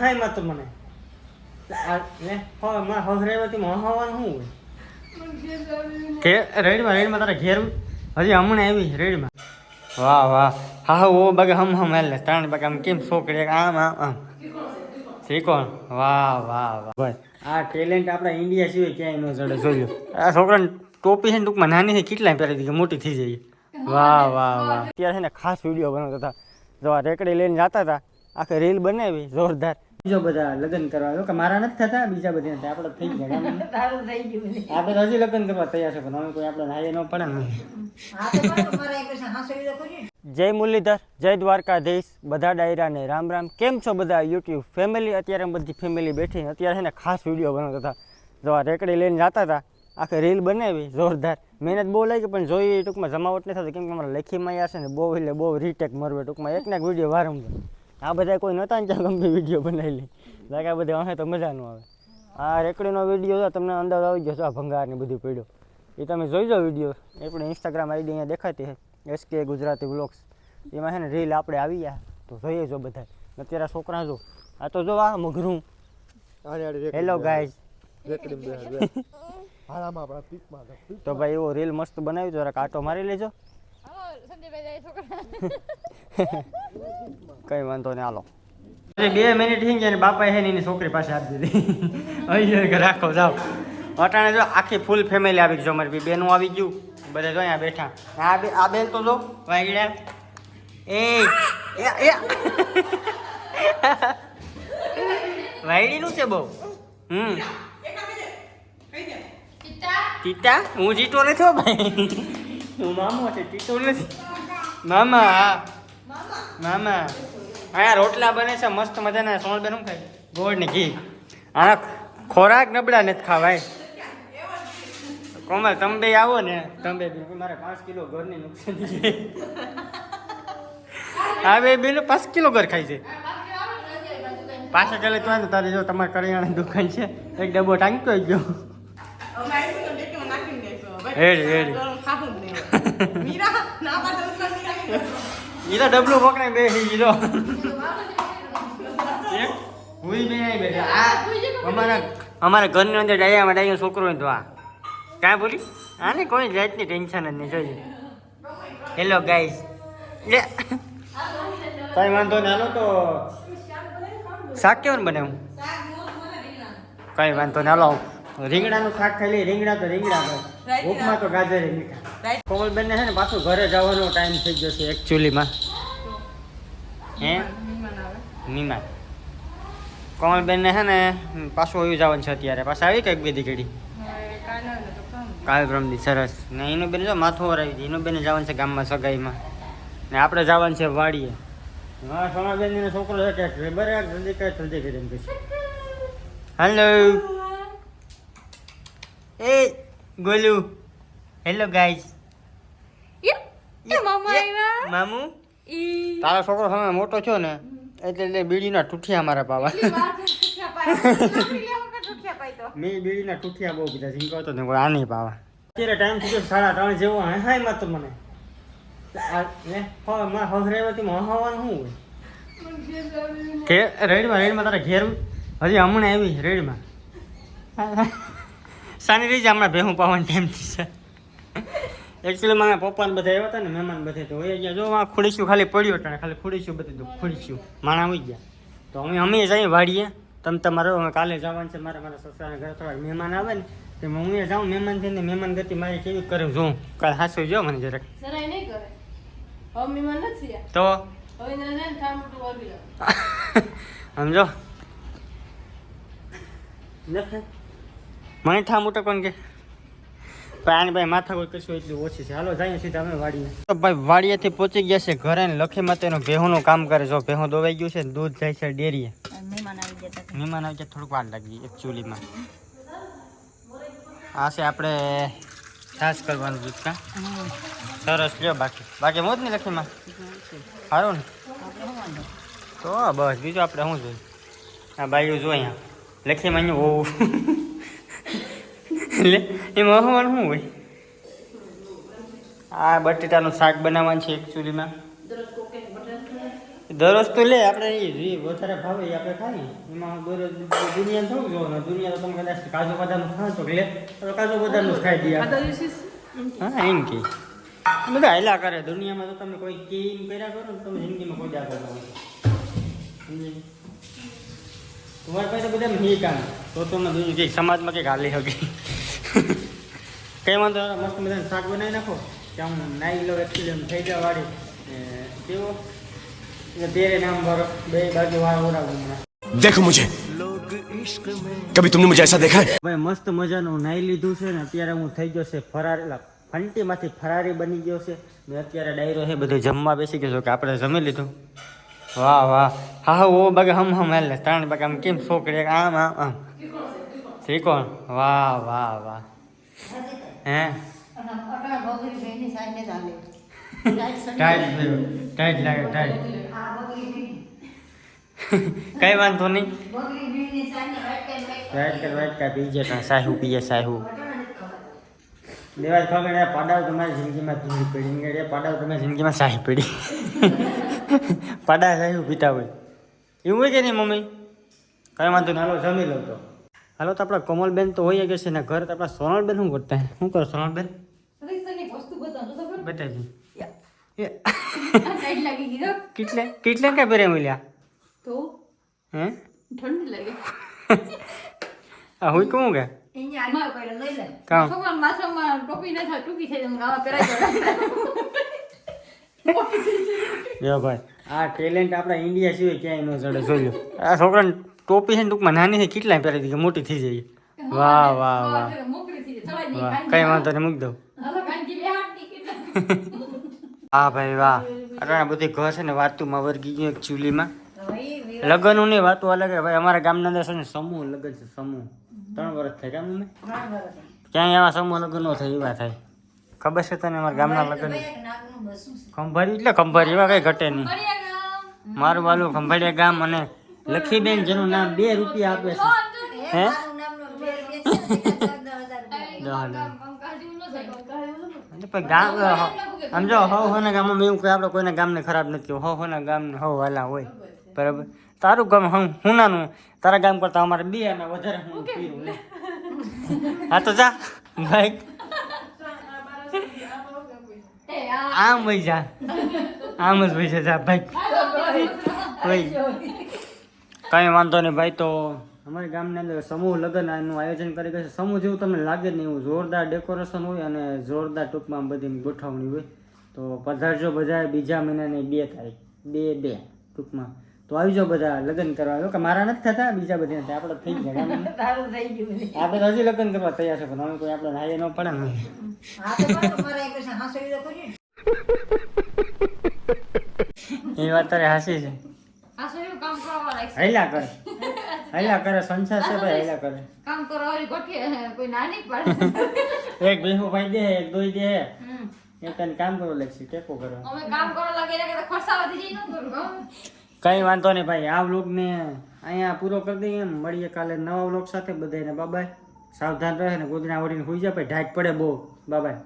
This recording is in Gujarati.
હાયમાં તો મને. કે રેડમાં રેડમાં તારા ઘેર હજી હમણાં આવી રેડમાં. વાહ વાહ. હા હા ઓ બગે હમ હમ એટલે ત્રણ બગે આમ કેમ છોકરી આમ આમ આમ. શ્રીકોણ વાહ વાહ વાહ. ભાઈ. આ ટેલેન્ટ આપણા ઇન્ડિયા સિવાય ક્યાંય ન જડે જોજો. આ છોકરાને ટોપી છે ટૂંકમાં નાની છે કેટલાય પહેરી દીધી મોટી થઈ જાય. વાહ વાહ વાહ. અત્યારે છે ને ખાસ વીડિયો બનાવતા હતા. જો આ રેકડી લઈને જતા હતા આખી રીલ બનાવી જોરદાર. બીજો બધા લગ્ન કરવા કે મારા નથી થતા બીજા બધા નથી. આપણે થઈ ગયા. તારું થઈ ગયું. આપણે હજી લગ્ન કરવા તૈયાર છે પણ હવે કોઈ આપણે હાય ન પડે ને. જય મુરલીધર જય દ્વારકાધીશ. બધા ડાયરાને રામ રામ. કેમ છો બધા યુટ્યુબ ફેમિલી? અત્યારે બધી ફેમિલી બેઠી. અત્યારે છે ને ખાસ વીડિયો બનાવતા હતા. જો આ રેકડી લઈને જતા હતા. આખી રીલ બનાવી જોરદાર. મહેનત બહુ લાગી પણ જોઈ ટૂંકમાં જમાવટ નહીં થતી. કેમ કે અમારા લેખીમાં યાર છે ને બહુ એટલે બહુ રીટેક મરવે ટૂંકમાં. એક ને એક વીડિયો વારંવાર. આ બધા કોઈ નહોતા ને ત્યાં ગમે વીડિયો બનાવેલી બાકી આ બધા હવે તો મજા ન આવે. આ રેકડીનો વીડિયો તો તમને અંદાજ આવી ગયો છે આ ભંગાર ને બધું પડ્યો. એ તમે જોઈ જાઓ વીડિયો. એ પણ ઇન્સ્ટાગ્રામ આઈડી અહીંયા દેખાતી છે એસકે ગુજરાતી વ્લોગ્સ એમાં છે ને રીલ આપણે આવી ગયા. તો જોઈએ જો બધા અત્યારે છોકરા જો. આ તો જો આ મઘરું હેલો ગાઈઝ તો. ભાઈ એવો રીલ મસ્ત બનાવી જરાક આટો મારી લેજો. કઈ વાંધો નહીં હાલો. બે મિનિટ થઈ ગયા ને બાપા હે ને એની છોકરી પાસે આપી દીધી. અહીં રાખો જાઓ. અટાણે જો આખી ફૂલ ફેમિલી આવી ગયો મારી બેનું આવી ગયું. બધા જો અહીંયા બેઠા. આ બે આ બેન તો જો વાગડ્યા એ એ એ. વાયડીનું છે બહુ. હમ. ટીટા હું જીતો નથી ભાઈ. હું મામો છે ટીટો નથી. મામા. મામા અહીંયા રોટલા બને છે મસ્ત મજાના શું ખાય? ગોળ ને ઘી. આના ખોરાક નબળા નથી ખાવાય કોમલ તમે બે આવો ને. તમે બે મારે પાંચ કિલો ઘરની નુકસાન છે. હા બે બેનો પાંચ કિલો ઘર ખાય છે. પાછા ચાલે તો વાંધો તારે જો તમારે કરિયાણા દુકાન છે. એક ડબ્બો ટાંકી આવી ગયો. હેડી હેડી. ઈ તો ડબલું પકડાય બે થઈ ગયો હુઈ બે નહીં બેઠા આ અમારા અમારા ઘરની અંદર ડાયામાં ડાયો છોકરો હોય તો આ કાં બોલી આને કોઈ જાતની ટેન્શન જ નહીં જોઈ હેલો ગાઈસ લે કઈ વાંધો નહીં હાલો તો શાક કેવું બનાવું કઈ વાંધો નહીં હાલો રીંગણાનું શાક ખાઈ લઈએ. રીંગણા તો રીંગણા ભાઈ ભૂખમાં તો ગાજર મીઠા. કોમલબેન છે ને પાછું ઘરે જવાનો ટાઈમ થઈ ગયો છે એકચ્યુઅલીમાં હે? મીમા કોમલબેન ને છે ને પાછું આવ્યું જવાનું છે અત્યારે. પાછા આવી કંઈક બીજી ઘડી? કાલ બ્રહ્મદી સરસ. ને એનું બેન જો માથું વરાવી હતી એનું બેન જવાનું છે ગામમાં સગાઈમાં. ને આપણે જવાનું છે વાડીએ. હા સોનાબેન છોકરો છે કે બરાબર જલ્દી કઈ જલ્દી કરી એમ કહીશ હેલો એ ગોલુ. હેલો ગાઈઝ મામુ તારો છોકરો સામે મોટો છો ને એટલે એટલે બીડીના ઠૂઠિયા મારા પાવા. મેં બીડીના ઠૂઠિયા બહુ બધા કહો તો ને આ નહીં પાવા. અત્યારે ટાઈમ થઈ ગયો સાડા ત્રણ જેવો હા હાયમાં તો મને. આ લે હો માં હવરેવતી માં હવાનું શું હોય? કે રેડમાં રેડમાં તારા ઘેર હજી હમણાં આવી રેડમાં. સાની રહી હમણાં ભેહું પાવાનો ટાઈમ છે. એકચ્યુઅલી મારા પપ્પાને બધા આવ્યા હતા ને મહેમાન બધા તો હોય ગયા. જો આ ખુડીશું ખાલી પડ્યો હતા ખાલી ખુડીશું બધું ખુડીશું માણા આવી ગયા. તો અમે અમે જઈએ વાડીએ. તમે તમારો અમે કાલે જવાનું છે મારા મારા સસરાના ઘરે થોડા મહેમાન આવે ને તો હું એ જાઉં મહેમાન થઈને મહેમાન ગતિ મારી કેવી કરું જોઉં. કાલે હાસો જો મને જરાક. સરાય નહીં કરે. હવે મીમાન નથી તો? હવે વાગી સમજો નથી મને ઠા મોટો કોણ કે? ભાઈ આની ભાઈ માથા કોઈ કશું એટલું ઓછી છે. હાલો જઈએ સીધા અમે વાડીએ. તો ભાઈ વાડીએથી પહોંચી ગયા છે ઘરે ને લખી માટેનું ભેહુંનું કામ કરે. જો ભેહું દોવાઈ ગયું છે દૂધ જાય છે ડેરીએ. મહેમાન આવી ગયા મહેમાન આવી ગયા થોડુંક વાર લાગી એકચ્યુઅલીમાં આ છે આપણે છાશ કરવાનું દૂધ કા? સરસ લ્યો બાકી. બાકી મોજ નહીં લખીમાં સારું ને? તો બસ બીજું આપણે શું જોઈએ? આ બાયું જો અહીંયા. લખીમાં અહીંયા એટલે એમાં હોવાનું શું હોય? આ બટેટાનું શાક બનાવવાનું છે એકચ્યુઅલીમાં દરરોજ તો લે, આપણે એ વધારે ભાવે આપણે ખાઈએ. એમાં દરરોજ દુનિયા થોડું જોવાનું દુનિયા તો તમે કદાચ કાજુ બદામ ખાવ તો લે, તો કાજુ બદામ જ ખાઈ દઈએ હા, એમ કે. બધા હેલા કરે. દુનિયામાં તો તમે કોઈ કેમ કર્યા કરો ને, તમે જિંદગીમાં કોઈ આગળ. સમજી? તમારા પાસે બધા નહીં કામ. તો તમે દુનિયા કંઈક સમાજમાં કંઈક હાલી શકી કંઈ વાંધો મસ્ત મજાનું શાક બનાવી નાખો. ત્યાં હું નાઈ લો એકચુઅલી એમ થઈ જાય વાળી. પીવો એટલે તેરે નામ પર બે બાજુ વાળ ઓરાવું હમણાં. દેખો મુજે. કભી તુમને મુજે એસા દેખા ભાઈ મસ્ત મજાનું નાઈ લીધું છે ને અત્યારે હું થઈ ગયો છે ફરાર એટલે ફંટીમાંથી ફરારી બની ગયો છે. મેં અત્યારે ડાયરો હે બધું જમવા બેસી ગયો કે આપણે જમી લીધું. વાહ વાહ. હા હા ઓ બગે હમ હમ એટલે ત્રણ બગે આમ કેમ છોકરી આમ આમ આમ. ત્રિકોણ વાહ વાહ વાહ. હે. ટાઈટ ટાઈટ લાગે ટાઈટ કઈ વાંધો નહીં. ને. વાઇટ કર વાઇટ કર પીજે કાં સાહુ પીએ સાહુ. દેવાજ ખબર પાડાવ તમારી જિંદગીમાં ધૂળ પડી. ઇંગડે પાડાવ તમારી જિંદગીમાં સાહી પડી. પાડા શાહી પીતા હોય. એવું હોય કે નહીં મમ્મી? કઈ વાંધો નહીં હાલો જમી લો તો. હાલો તો આપણા કોમલબેન તો હોય ગયા છે ને ઘર તો આપણા સોનલબેન શું કરતા શું કરો સોનલબેન? તો. કેટલે? કેટલે ક્યાં પહેરે મળ્યા? તો? હે? ઠંડી લાગે. આ હોય કેવું કે? જાય ભાઈ આ ટેલેન્ટ આપણા ઇન્ડિયા સિવાય ક્યાંય ન ચડે લો આ છોકરાને ટોપી છે ને ટૂંકમાં નાની છે કેટલાય પહેરી દીધી મોટી થઈ જાય. વાહ વાહ વાહ. વાહ કઈ વાંધો નહીં મૂકી દઉં. કેટલા હા ભાઈ વાહ. અટાણા બધી ઘર છે ને વાતુમાં વર્ગી ગયું એક ચૂલીમાં. લગ્નનું નહીં વાતું અલગ ભાઈ અમારા ગામના અંદર છે ને સમૂહ લગ્ન છે સમૂહ. ત્રણ વર્ષ થાય ગામ મેં ક્યાંય એવા સમૂહ લગ્ન થાય એવા થાય. ખબર છે તને અમારા ગામના લગ્ન. ખંભાળી એટલે ખંભાળી એવા કઈ ઘટે નહીં. મારું વાલું ખંભાળિયા ગામ અને લખીબેન જેનું નામ બે રૂપિયા આપે છે. હે? મારું નામનો બે રૂપિયા છે ને, એના દસ હજાર રૂપિયા. દસ હજાર. કંકાળ જેવું ન થાય કંકાળ જેવું ન થાય. એટલે પછી ગામ આમ જો હોના ગામમાં એવું કહે આપણે કોઈના ગામને ખરાબ નથી હો હોના ગામને હો વાલા હોય. બરાબર? તારું ગામ હું હુનાનું. તારા ગામ કરતા અમારે બે અને વધારે હું પીરું હા તો જા. ભાઈ. આમ વહી જા. આમ જ વહી જા, જા ભાઈ. વહી કઈ વાંધો નહીં ભાઈ તો અમારી ગામની અંદર સમૂહ લગ્ન આનું આયોજન કરી છે. સમૂહ જેવું તમને લાગે નહીં એવું જોરદાર ડેકોરેશન હોય અને જોરદાર ટૂંકમાં બધી ગોઠવણી હોય. તો પધારજો બધા બીજા મહિનાની બે તારીખ બે બે ટૂંકમાં. તો આવી જાઓ બધા લગ્ન કરવા. કે મારા નથી થતા બીજા બધા નથી. આપણે થઈ ગયા. આપણે તો હજી લગ્ન કરવા તૈયાર છે પણ હવે કોઈ આપણે હાઈએ ન પડે ને. એ વાત તારે હાસી છે. હૈલા કરે. હૈલા કરે સંસાર છે ભાઈ હૈલા કરે. કામ કરવા વાળી ગોઠીએ કોઈ નાની પાડે એક ભેહું ભાઈ દે એક દોઈ દે. તને કામ કરો લાગશે ટેકો કરવા. અમે કામ કરવા લાગે એટલે કે ખર્ચાવાથી જઈ ન કરું કઈ વાંધો નહીં ભાઈ આ વ્લોગને અહીંયા પૂરો કરી દઈએ. એમ મળીએ કાલે નવા વ્લોગ સાથે બધાને બાબાય સાવધાન રહે ને ગોદડા ઓઢીને હોઈ જાય ભાઈ ઢાક પડે બહુ. બાબાય